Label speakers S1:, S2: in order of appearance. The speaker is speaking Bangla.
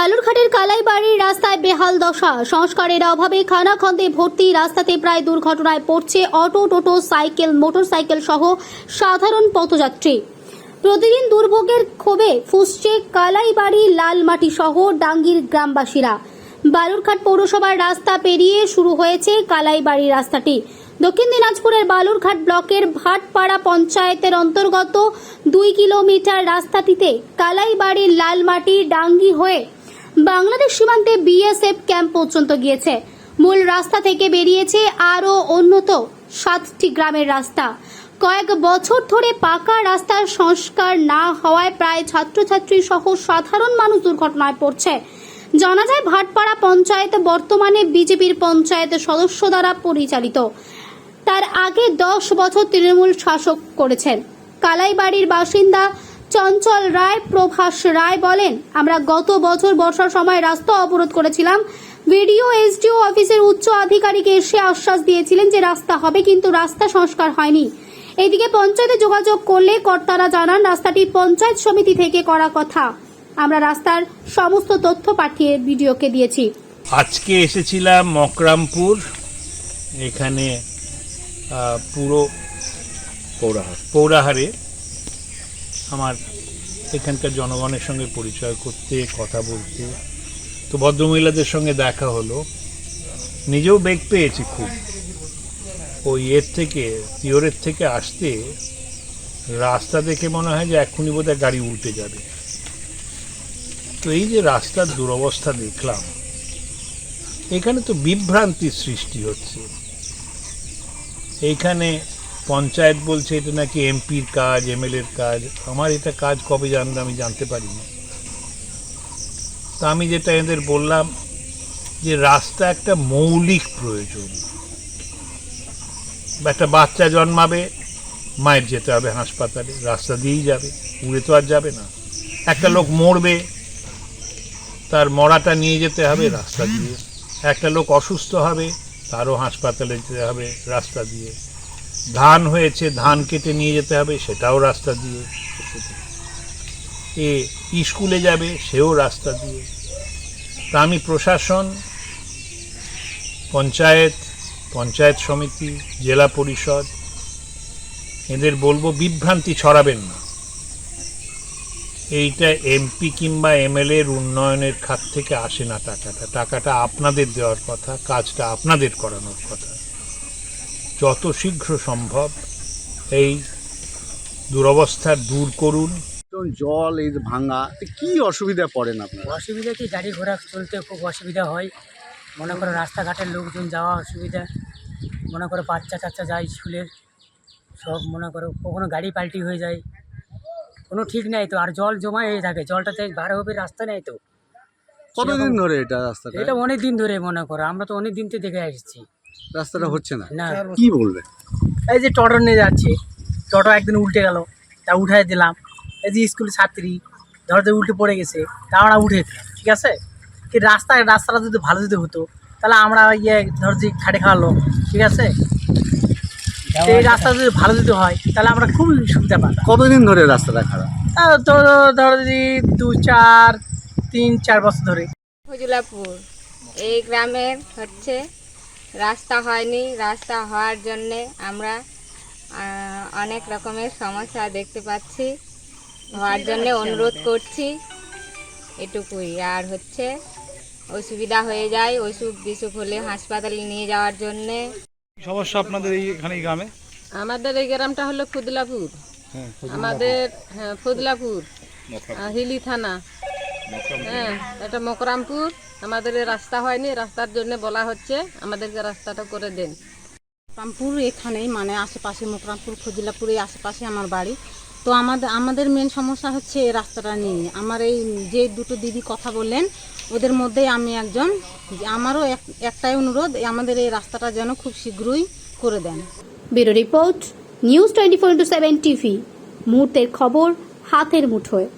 S1: বালুরঘাটের কালাইবাড়ির রাস্তায় বেহাল দশা। সংস্কারের অভাবে খানাখন্দে ভর্তি রাস্তাতে প্রায় দুর্ঘটনায় পড়ছে অটো, টোটো, সাইকেল, মোটরসাইকেল সহ সাধারণ পথযাত্রী। প্রতিদিন দুর্ভোগের ক্ষোভে ফুসছে কালাইবাড়ি লালমাটি সহ ডাঙ্গির গ্রামবাসীরা। বালুরঘাট পৌরসভার রাস্তা পেরিয়ে শুরু হয়েছে কালাইবাড়ি রাস্তাটি। দক্ষিণ দিনাজপুরের বালুরঘাট ব্লকের ভাটপাড়া পঞ্চায়েতের অন্তর্গত দুই কিলোমিটার রাস্তাটিতে কালাইবাড়ি লালমাটি ডাঙ্গি হয়ে বাংলাদেশ সীমান্তে বিএসএফ ক্যাম্প পর্যন্ত গিয়েছে। মূল রাস্তা থেকে বেরিয়েছে আরও উন্নত সাতটি গ্রামের রাস্তা। কয়েক বছর ধরে পাকা রাস্তার সংস্কার না হওয়ায় প্রায় ছাত্রছাত্রী সহ সাধারণ মানুষ দুর্ঘটনায় পড়ছে। জানা যায়, ভাটপাড়া পঞ্চায়েত বর্তমানে বিজেপির পঞ্চায়েত সদস্য দ্বারা পরিচালিত। তার আগে দশ বছর তৃণমূল শাসক করেছেন। কালাইবাড়ির বাসিন্দা চঞ্চল রায়, প্রভাস রায় বলেন, আমরা গত বছর বর্ষার সময় রাস্তা অবরোধ করেছিলাম। ভিডিও এসডিও অফিসের উচ্চ আধিকারিক এসে আশ্বাস দিয়েছিলেন যে রাস্তা হবে, কিন্তু রাস্তা সংস্কার হয়নি। এইদিকে পঞ্চায়েতে যোগাযোগ করলে কর্তারা জানান, রাস্তাটি পঞ্চায়েত সমিতি থেকে করা কথা। আমরা রাস্তার সমস্ত তথ্য পাঠিয়ে ভিডিওকে দিয়েছি।
S2: আজকে এসেছিলাম মকরামপুর, এখানে পুরো পৌরাহার পৌরাহারে। আমার এখানকার জনগণের সঙ্গে পরিচয় করতে, কথা বলতে। তো ভদ্রমহিলাদের সঙ্গে দেখা হলো। নিজেও বেগ পেয়েছি খুব। ওই এর থেকে পিওরের থেকে আসতে রাস্তা দেখে মনে হয় যে এক্ষুনি বোধহয় গাড়ি উল্টে যাবে। তো এই যে রাস্তার দুরবস্থা দেখলাম, এখানে তো বিভ্রান্তির সৃষ্টি হচ্ছে। এইখানে পঞ্চায়েত বলছে এটা নাকি এমপির কাজ, এমএলএর কাজ। আমার এটা কাজ কবে জানবে আমি জানতে পারিনি। তা আমি যেটা এদের বললাম যে রাস্তা একটা মৌলিক প্রয়োজন। একটা বাচ্চা জন্মাবে, মায়ের যেতে হবে হাসপাতালে, রাস্তা দিয়েই যাবে, উড়ে তো আর যাবে না। একটা লোক মরবে, তার মরাটা নিয়ে যেতে হবে, রাস্তা দিয়ে। একটা লোক অসুস্থ হবে, তারও হাসপাতালে যেতে হবে, রাস্তা দিয়ে। ধান হয়েছে, ধান কেটে নিয়ে যেতে হবে, সেটাও রাস্তা দিয়ে। এ স্কুলে যাবে, সেও রাস্তা দিয়ে। তা আমি প্রশাসন, পঞ্চায়েত পঞ্চায়েত সমিতি, জেলা পরিষদ, এদের বলব বিভ্রান্তি ছড়াবেন না। এইটা এমপি কিংবা এমএলএ এর উন্নয়নের খাত থেকে আসে না টাকাটা। টাকাটা আপনাদের দেওয়ার কথা, কাজটা আপনাদের করানোর কথা। যত শীঘ্র সম্ভব এই দুরবস্থা দূর করুন।
S3: জল এই ভাঙা কি অসুবিধা পড়েন আপনারা?
S4: অসুবিধা কি গাড়ি ঘোড়া চলতে খুব অসুবিধা হয়। মনে করো রাস্তাঘাটের লোকজন যাওয়া অসুবিধা। মনে করো বাচ্চা টাচ্চা যায় স্কুলের সব মনে করো কখনো গাড়ি পাল্টি হয়ে যায়। কোনো ঠিক নাই তো আর জল জমা হয়ে থাকে জলটাতে বার হবে রাস্তা নেই তো।
S3: কতদিন ধরে এটা রাস্তাটা?
S4: এটা অনেক দিন ধরে মনে করো আমরা তো অনেক দিন থেকে দেখে আসছি।
S3: রাস্তাটা হচ্ছে না।
S4: না।
S3: কি বলবেন
S4: এই যে টোটো নিয়ে যাচ্ছে টোটো একদিন উল্টে গেল তা উঠাই দিলাম। এই যে স্কুলের ছাত্রী ধরো যে উল্টে পড়ে গেছে তা আমরা উঠে দিলাম ঠিক আছে? কি রাস্তা রাস্তাটা যদি ভালো যদি হতো তাহলে আমরা ইয়ে ধর যে খাটে খাওয়ালো ঠিক আছে? সেই রাস্তা যদি ভালো যদি হয় তাহলে আমরা খুব সুবিধা পাতাম
S3: কতদিন ধরে রাস্তাটা খারাপ?
S4: তা তো ধরো যদি দু চার তিন চার বছর ধরে।
S5: ফজলাপুর এই গ্রামের হচ্ছে রাস্তা হয়নি। রাস্তা হওয়ার জন্যে আমরা অনেক রকমের সমস্যা দেখতে পাচ্ছি। হওয়ার জন্যে অনুরোধ করছি। এটুকুই। আর হচ্ছে অসুবিধা হয়ে যায় অসুখ বিসুখ হলে হাসপাতালে নিয়ে যাওয়ার জন্যে।
S6: সমস্যা আপনাদের এই এখানে এই গ্রামে?
S7: আমাদের এই গ্রামটা হলো খুদলাপুর। আমাদের হ্যাঁ ফুদলাপুর হিলি থানা। হ্যাঁ এটা মকরামপুর। আমাদের রাস্তা হয়নি রাস্তার জন্য বলা হচ্ছে আমাদেরকে রাস্তাটা করে দেন।
S8: রামপুর এখানেই মানে আশেপাশে মোকরামপুর ফজিলাপুর এই আশেপাশে আমার বাড়ি। তো আমাদের আমাদের মেন সমস্যা হচ্ছে এই রাস্তাটা নিয়ে। আমার এই যে দুটো দিদি কথা বললেন ওদের মধ্যেই আমি একজন। আমারও এক- একটাই অনুরোধ আমাদের এই রাস্তাটা যেন খুব শীঘ্রই করে দেন।
S1: Bureau report news twenty four into seven TV. মুহূর্তের খবর হাতের মুঠোয়।